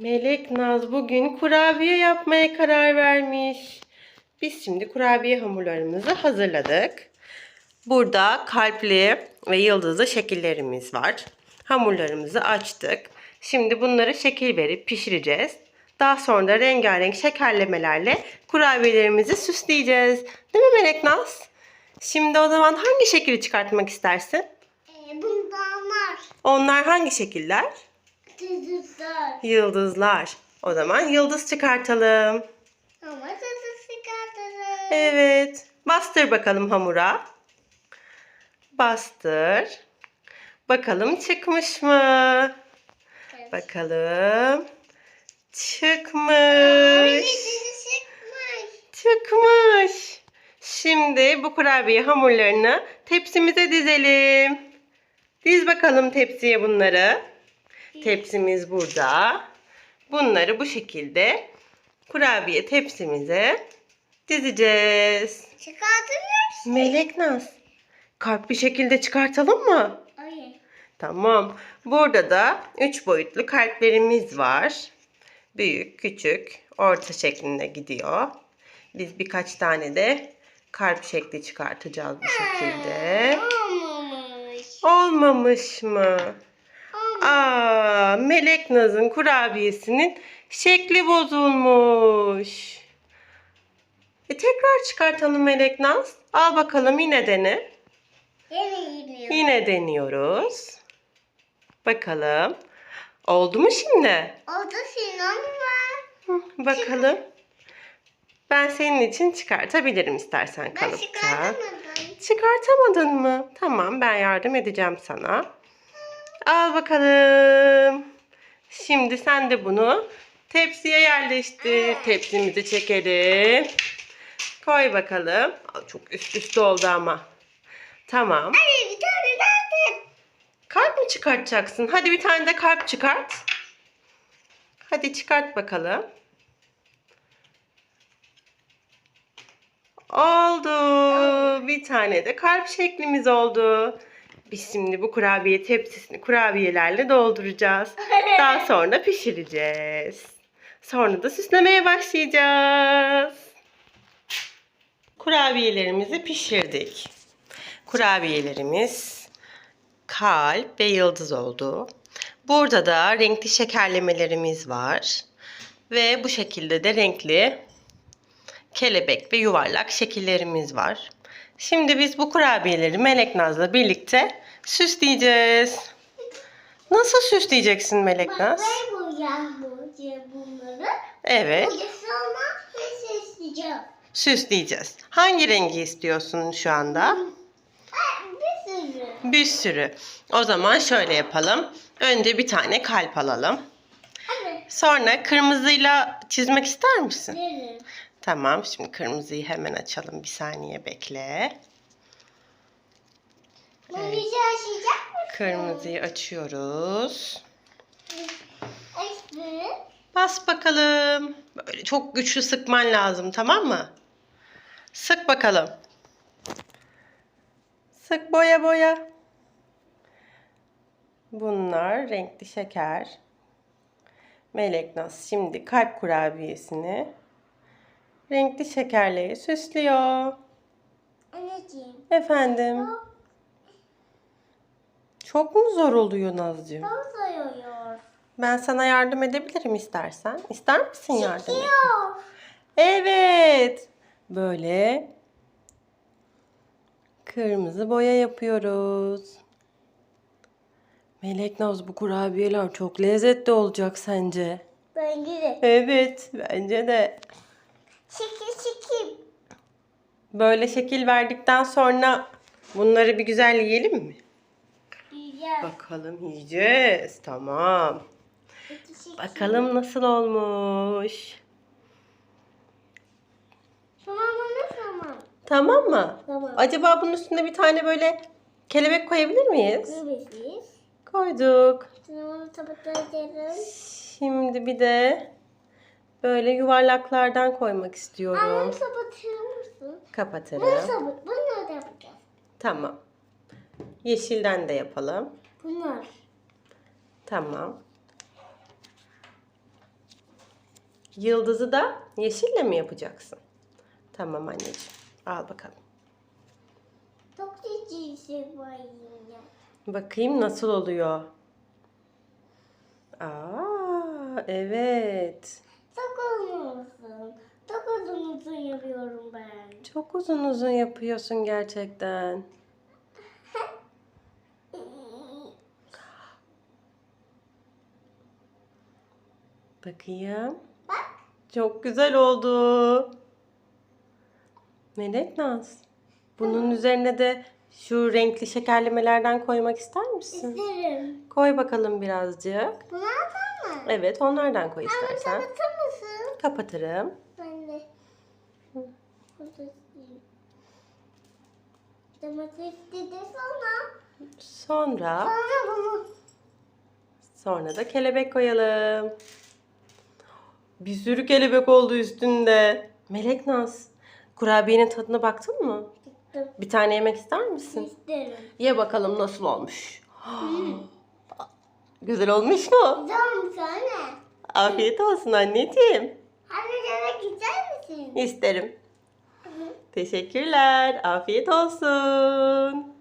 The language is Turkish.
Melek Naz bugün kurabiye yapmaya karar vermiş. Biz şimdi kurabiye hamurlarımızı hazırladık. Burada kalpli ve yıldızlı şekillerimiz var. Hamurlarımızı açtık. Şimdi bunları şekil verip pişireceğiz. Daha sonra da rengarenk şekerlemelerle kurabiyelerimizi süsleyeceğiz. Değil mi Melek Naz? Şimdi o zaman hangi şekli çıkartmak istersin? Ee, bundan var. Onlar hangi şekiller? Tızızlar. Yıldızlar. O zaman yıldız çıkartalım. Ama tızız çıkartırız. Evet. Bastır bakalım hamura. Bastır. Bakalım çıkmış mı? Evet. Bakalım. Çıkmış. çıkmış. Çıkmış. Şimdi bu kurabiye hamurlarını tepsimize dizelim. Diz bakalım tepsiye bunları. Tepsimiz burada. Bunları bu şekilde kurabiye tepsimize dizeceğiz. Çıkartırız. Melek Naz, kalp bir şekilde çıkartalım mı? Hayır. Tamam. Burada da üç boyutlu kalplerimiz var. Büyük, küçük, orta şeklinde gidiyor. Biz birkaç tane de kalp şekli çıkartacağız bu şekilde. Olmamış. Olmamış mı? Aa, Melek Naz'ın kurabiyesinin şekli bozulmuş. E tekrar çıkartalım Melek Naz. Al bakalım yine dene. Yine yemiyor. Yine deniyoruz. Bakalım. Oldu mu şimdi? Sinan var. Hı, Bakalım. Ben senin için çıkartabilirim istersen Ben kalıptan. çıkartamadım. Çıkartamadın mı? Tamam ben yardım edeceğim sana. Al bakalım. Şimdi sen de bunu tepsiye yerleştir. Tepsimizi çekelim. Koy bakalım. Çok üst üste oldu ama. Tamam. Hayır bir tane daha. Kalp mi çıkartacaksın? Hadi bir tane de kalp çıkart. Hadi çıkart bakalım. Oldu. Bir tane de kalp şeklimiz oldu. Biz şimdi bu kurabiye tepsisini kurabiyelerle dolduracağız. Daha sonra pişireceğiz. Sonra da süslemeye başlayacağız. Kurabiyelerimizi pişirdik. Kurabiyelerimiz kalp ve yıldız oldu. Burada da renkli şekerlemelerimiz var. Ve bu şekilde de renkli kelebek ve yuvarlak şekillerimiz var. Şimdi biz bu kurabiyeleri Melek Naz'la birlikte süsleyeceğiz. Nasıl süsleyeceksin Melek Bak Naz? ben bunları. Evet, süsleyeceğiz. Hangi rengi istiyorsun şu anda? Bir sürü. Bir sürü. O zaman şöyle yapalım. Önce bir tane kalp alalım. Sonra kırmızıyla çizmek ister misin? Verin. Tamam. Şimdi kırmızıyı hemen açalım. Bir saniye bekle. Bu bizi aşacak mı? Kırmızıyı açıyoruz. Açtı. Bas bakalım. Böyle çok güçlü sıkman lazım tamam mı? Sık bakalım. Sık boya boya. Bunlar renkli şeker. Melek Naz şimdi kalp kurabiyesini renkli şekerleri süslüyor. Anneciğim. Efendim. Çok mu zor oluyor Nazcığım? Çok sayıyor. Ben sana yardım edebilirim istersen. İster misin yardım? Yok. Evet. Böyle kırmızı boya yapıyoruz. Melek Naz bu kurabiyeler çok lezzetli olacak sence? Bence de. Evet, bence de. Şekil şekil. Böyle şekil verdikten sonra bunları bir güzel yiyelim mi? Güzel. Bakalım yiyeceğiz. Tamam. Şekil. Bakalım nasıl olmuş. Tamam mı? Tamam. Tamam mı? Tamam. Acaba bunun üstünde bir tane böyle kelebek koyabilir miyiz? Kıbrıs'ız. Koyduk. Tamam kapatacağım. Şimdi bir de böyle yuvarlaklardan koymak Annem istiyorum. kapatır mısın? Bunu Kapatırım. sabit. Bunları da yapacağız. Tamam. Yeşilden de yapalım. Bunlar. Tamam. Yıldızı da yeşille mi yapacaksın? Tamam anneciğim. Al bakalım. Çok cici var yine. Bakayım nasıl oluyor. Aa, evet. Uzun. Çok uzun uzun yapıyorum ben. Çok uzun uzun yapıyorsun gerçekten. Bakayım. Bak. Çok güzel oldu. Melek Naz. Bunun üzerine de şu renkli şekerlemelerden koymak ister misin? İsterim. Koy bakalım birazcık. Bunu atar mı? Evet onlardan koy Ama istersen. mısın? Kapatırım. Ben de. Domatesli. Domatesli de sonra. Sonra Sonra bunu. sonra da kelebek koyalım. Bir sürü kelebek oldu üstünde. Melek Naz. Kurabiyenin tadına baktın mı? Tıktım. Bir tane yemek ister misin? İsterim. Ye bakalım nasıl olmuş. Güzel olmuş mu? Güzel bir tane. Afiyet olsun anneciğim. Yemek ister misin? İsterim. Teşekkürler. Afiyet olsun.